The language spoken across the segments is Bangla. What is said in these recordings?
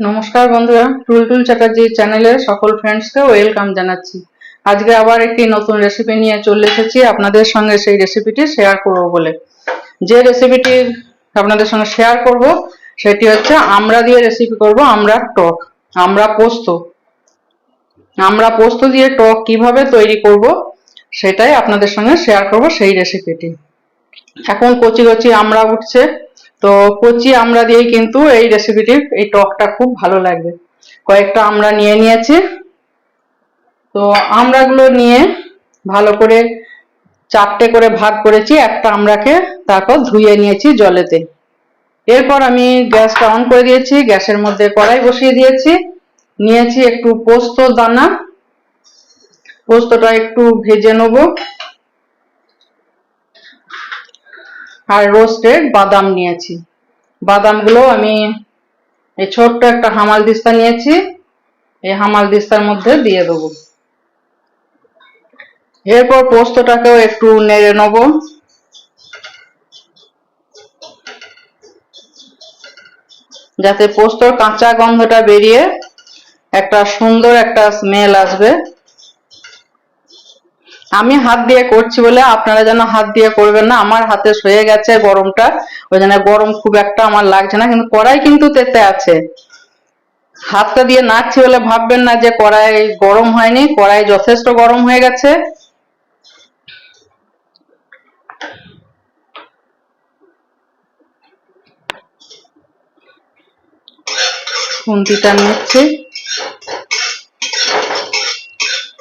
নমস্কার বন্ধুরা, টুলটুল চ্যাটার্জি চ্যানেলের সকল ফ্রেন্ডসকে ওয়েলকাম জানাচ্ছি। আজকে আবার একটি নতুন রেসিপি নিয়ে চলে এসেছি, আপনাদের সঙ্গে সেই রেসিপিটি শেয়ার করব বলে। যে রেসিপিটি আপনাদের সঙ্গে শেয়ার করব, সেটি হচ্ছে আমরা দিয়ে রেসিপি করব আমরা টক, আমরা পোস্ত। আমরা পোস্ত দিয়ে টক কীভাবে তৈরি করব, সেটাই আপনাদের সঙ্গে শেয়ার করব সেই রেসিপিটি এখন কচি কচি আমরা উঠছে তো কচি আমরা দিয়েই কিন্তু এই রেসিপিটি এই টকটা খুব ভালো লাগবে। কয়েকটা আমরা নিয়ে নিয়েছি। তো আমড়াগুলো নিয়ে ভালো করে চারটে করে ভাগ করেছি, একটা আমড়াকে তারপর ধুয়ে নিয়েছি জলেতে। এরপর আমি গ্যাসটা অন করে দিয়েছি, গ্যাসের মধ্যে কড়াই বসিয়ে দিয়েছি। নিয়েছি একটু পোস্ত দানা। পোস্তটা একটু ভেজে নেব। আর রোস্টেড বাদাম নিয়েছি। বাদামগুলো আমি এই ছোট্ট একটা হামাল দিস্তা নিয়েছি। এই হামাল দিস্তার মধ্যে দিয়ে দেবো। এরপর পোস্তটাকেও একটু নেড়ে নেব। যাতে পোস্তর কাঁচা গন্ধটা বেরিয়ে একটা সুন্দর একটা স্মেল আসবে। আমি হাত দিয়ে করছি বলে আপনারা যেন হাত দিয়ে করবেন না, আমার হাতে সয়ে গেছে গরমটা, ওই জন্য গরম খুব একটা আমার লাগছে না, কিন্তু কড়াই কিন্তু তেতে আছে। হাতটা দিয়ে নাড়ছি বলে ভাববেন না যে কড়াই গরম হয়নি, কড়াই যথেষ্ট গরম হয়ে গেছে। খুন্তিটা নিচ্ছি।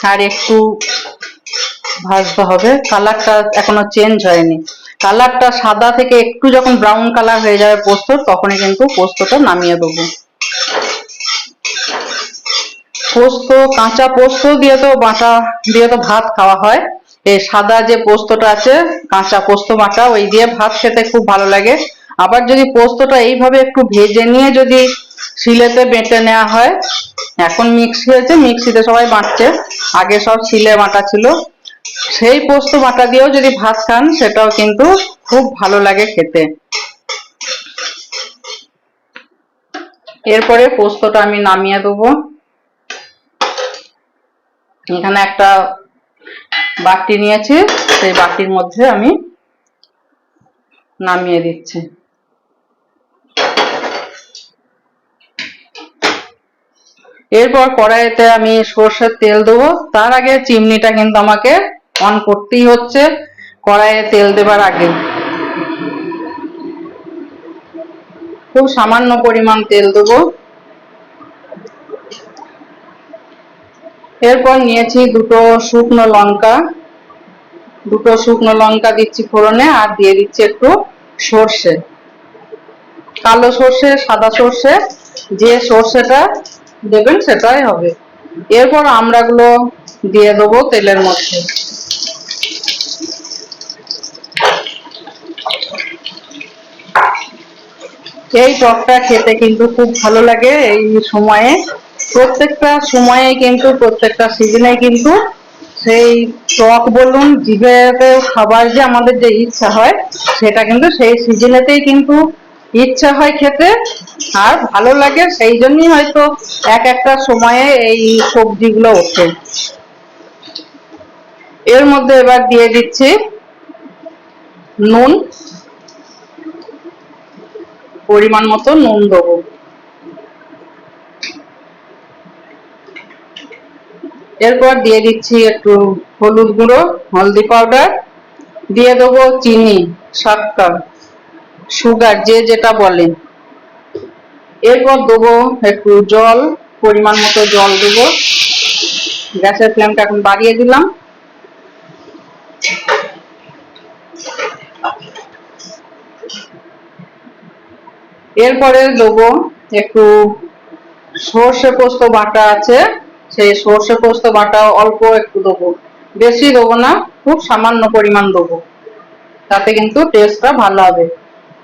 আর একটু ভাজতে হবে। কালারটা এখনও চেঞ্জ হয়নি। কালারটা সাদা থেকে একটু যখন ব্রাউন কালার হয়ে যাবে পোস্ত, তখনই কিন্তু পোস্তটা নামিয়ে দেবো। পোস্ত, কাঁচা পোস্ত দিয়ে তো বাটা, দিয়ে তো ভাত খাওয়া হয়। এই সাদা যে পোস্তটা আছে, কাঁচা পোস্ত বাটা, ওই দিয়ে ভাত খেতে খুব ভালো লাগে। আবার যদি পোস্তটা এইভাবে একটু ভেজে নিয়ে যদি শিলেতে বেটে নেওয়া হয়, এখন মিক্সি হয়েছে মিক্সিতে সবাই বাটছে। আগে সব শিলে বাটা ছিল। সেই পোস্ত বাটা দিয়েও যদি ভাত খান, সেটাও কিন্তু খুব ভালো লাগে খেতে। এরপরে পোস্তটা আমি নামিয়ে দেবো। এখানে একটা বাটি নিয়েছি, সেই বাটির মধ্যে আমি নামিয়ে দিচ্ছি। এরপর কড়াইতে আমি সর্ষের তেল দেবো। তার আগে চিমনিটা কিন্তু আমাকে অন করতেই হচ্ছে, কড়াইয়ে তেল দেবার আগে। খুব সামান্য পরিমাণ তেল দেবো। এরপর নিয়েছি দুটো শুকনো লঙ্কা। দুটো শুকনো লঙ্কা দিচ্ছি ফোড়নে আর দিয়ে দিচ্ছি একটু সর্ষে। কালো সর্ষে, সাদা সর্ষে, যে সর্ষেটা দেবেন সেটাই হবে। এরপর আমড়াগুলো দিয়ে দেবো তেলের মধ্যে। এই টকটা খেতে কিন্তু খুব ভালো লাগে এই সময়ে। প্রত্যেকটা সময়ে কিন্তু, প্রত্যেকটা সিজনে কিন্তু সেই টক বলুন জিভেতে খাবার যে আমাদের যে ইচ্ছা হয়, সেটা কিন্তু সেই সিজনেতেই কিন্তু ইচ্ছা হয় খেতে। আর ভালো লাগে সেই জন্যই হয়তো এক একটা সময়ে এই সবজিগুলো ওঠে। এর মধ্যে এবার দিয়ে দিচ্ছি নুন। পরিমাণ মতো নুন দেবো। এরপর দিয়ে দিচ্ছি একটু হলুদ গুঁড়ো, হলদি পাউডার দিয়ে দেবো চিনি, সাতটা সুগার যে যেটা বলেন এরপর দেবো একটু জল, পরিমাণ মতো জল দেবো। গ্যাসের ফ্লেমটা এখন বাড়িয়ে দিলাম। এরপরে দেবো একটু সর্ষে পোস্ত বাটা আছে, সেই সর্ষে পোস্ত বাটা অল্প একটু দেবো। বেশি দেবো না, খুব সামান্য পরিমাণ দেবো। তাতে কিন্তু টেস্টটা ভালো হবে।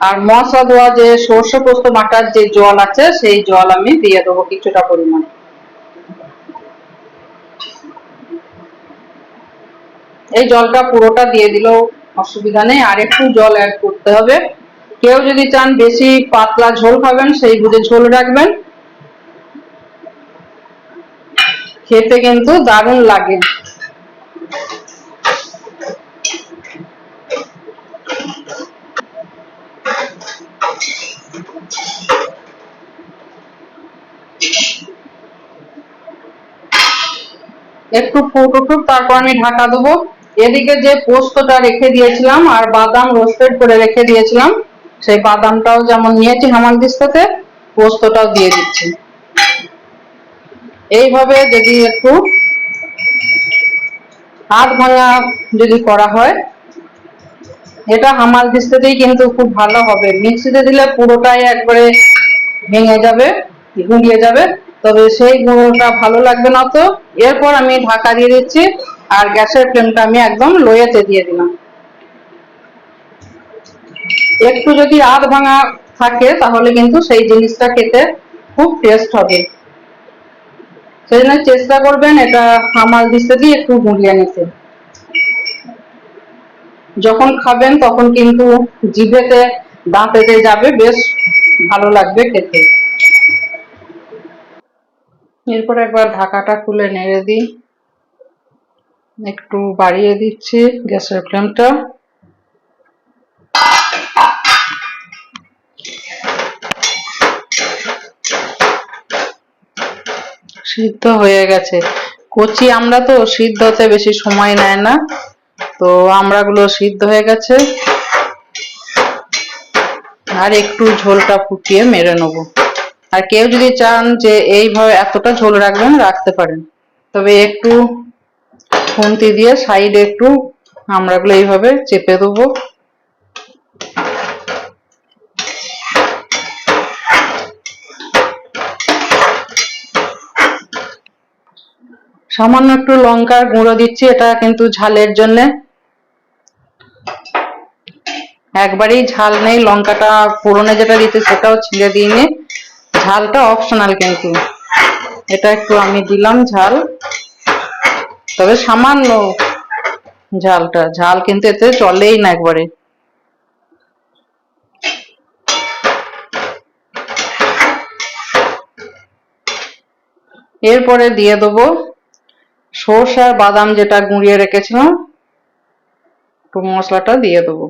আর মশলা দেওয়া যে সর্ষে পোস্ত বাটার যে জল আছে, সেই জল আমি দিয়ে দেবো কিছুটা পরিমাণ। এই জলটা পুরোটা দিয়ে দিলেও অসুবিধা নেই। আর একটু জল অ্যাড করতে হবে। কেউ যদি চান বেশি পাতলা ঝোল খাবেন, সেই বুঝে ঝোল রাখবেন। খেতে কিন্তু দারুণ লাগে। একটু ফুটুক তারপর আমি ঢাকা দেবো। এদিকে যে পোস্তটা রেখে দিয়েছিলাম, আর বাদাম রোস্টেড করে রেখে দিয়েছিলাম সেই বাদামটাও যেমন নিয়েছি হামাল দিস্তাতে পোস্তটাও দিয়ে দিচ্ছি। এইভাবে যদি একটু হাত ভাঙা যদি করা হয়, এটা হামাল দিস্তাতেই কিন্তু খুব ভালো হবে। মিক্সিতে দিলে পুরোটাই একবারে ভেঙে যাবে গুঁড়িয়ে যাবে। তবে সেই গুঁড়োটা ভালো লাগবে না তো। এরপর আমি ঢাকা দিয়ে দিচ্ছি, আর গ্যাসের ফ্লেমটা আমি একদম লোয়েতে দিয়ে দিলাম। একটু যদি আধ ভাঙা থাকে, তাহলে কিন্তু সেই জিনিসটা খেতে খুব টেস্ট হবে। সেই জন্য চেষ্টা করবেন এটা হামাল দিতে দিয়ে একটু গুঁড়িয়ে নিতে। যখন খাবেন তখন কিন্তু জিভেতে, দাঁতেতে যাবে, বেশ ভালো লাগবে খেতে। এরপর একবার ঢাকাটা খুলে নেড়ে দিই। একটু বাড়িয়ে দিচ্ছি গ্যাসের ফ্লেমটা। সিদ্ধ হয়ে গেছে। কচি আমরা তো সিদ্ধ হতে বেশি সময় নেয় না। তো আমড়াগুলো সিদ্ধ হয়ে গেছে। আর একটু ঝোলটা ফুটিয়ে মেরে নেব। আর কেউ যদি চান যে এইভাবে এতটা ঝোল রাখবেন, রাখতে পারেন। তবে একটু খুন্তি দিয়ে সাইডে একটু আমড়াগুলো এইভাবে চেপে দেবো। সামান্য একটু লঙ্কার গুঁড়ো দিচ্ছি, এটা কিন্তু ঝালের জন্য। একবারেই ঝাল নেই, লঙ্কাটা ফোড়নে যেটা দিতে সেটাও ছিঁড়ে দিইনি। ঝালটা অপশনাল কিন্তু। এটা একটু আমি দিলাম ঝাল। তবে সামান্য ঝালটা, ঝাল কিন্তু এতে চলেই না একবারে। এরপরে দিয়ে দেবো সর্ষে আর বাদাম যেটা গুঁড়িয়ে রেখেছিলাম, একটু মশলাটা দিয়ে দেবো।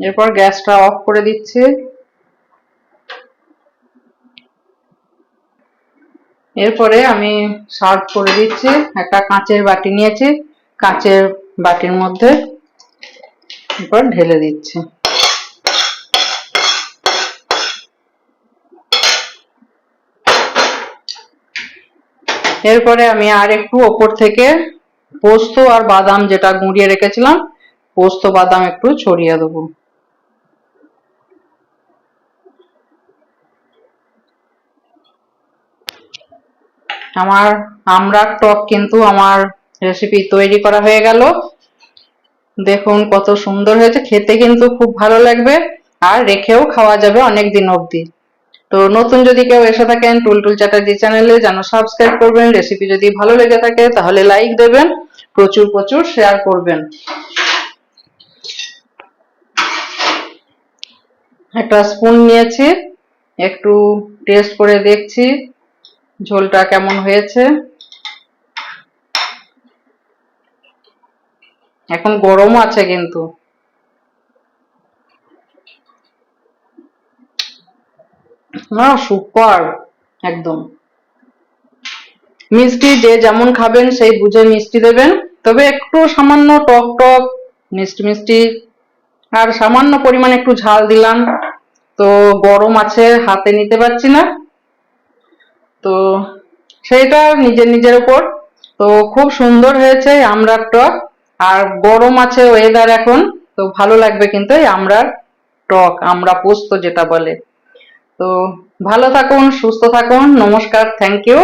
এরপর গ্যাসটা অফ করে দিচ্ছি। এরপরে আমি সার্ভ করে দিচ্ছি। একটা কাঁচের বাটি নিয়েছি, কাঁচের বাটির মধ্যে এরপর ঢেলে দিচ্ছি। এরপরে আমি আর একটু ওপর থেকে পোস্ত আর বাদাম যেটা গুঁড়িয়ে রেখেছিলাম, পোস্ত, বাদাম একটু ছড়িয়ে দেবো। আমার আমড়ার টক কিন্তু আমার রেসিপি তৈরি করা হয়ে গেল। দেখুন কত সুন্দর হয়েছে, খেতে কিন্তু খুব ভালো লাগবে আর রেখেও খাওয়া যাবে অনেক দিন অবধি। তো নতুন যদি কেউ এসে থাকেন টুলটুল চ্যাটার্জি চ্যানেলে, যেন সাবস্ক্রাইব করবেন রেসিপি যদি ভালো লেগে থাকে, তাহলে লাইক দেবেন, প্রচুর প্রচুর শেয়ার করবেন। একটা স্পুন নিয়েছি, একটু টেস্ট করে দেখছি, ঝোলটা কেমন হয়েছে। এখন গরম আছে কিন্তু। সুপার, একদম। মিষ্টি যে যেমন খাবেন, সেই বুঝে মিষ্টি দেবেন। তবে একটু সামান্য টক টক, মিষ্টি মিষ্টি, আর সামান্য পরিমাণে একটু ঝাল দিলাম। তো গরম আছে, হাতে নিতে পারছি না। তো সেটা নিজের নিজের উপর। তো খুব সুন্দর হয়েছে আমরার টক। আর গরম আছে ওয়েদার এখন, তো ভালো লাগবে কিন্তু এই আমরার টক, আমরা পোস্ত যেটা বলে। তো ভালো থাকুন সুস্থ থাকুন নমস্কার থ্যাংক ইউ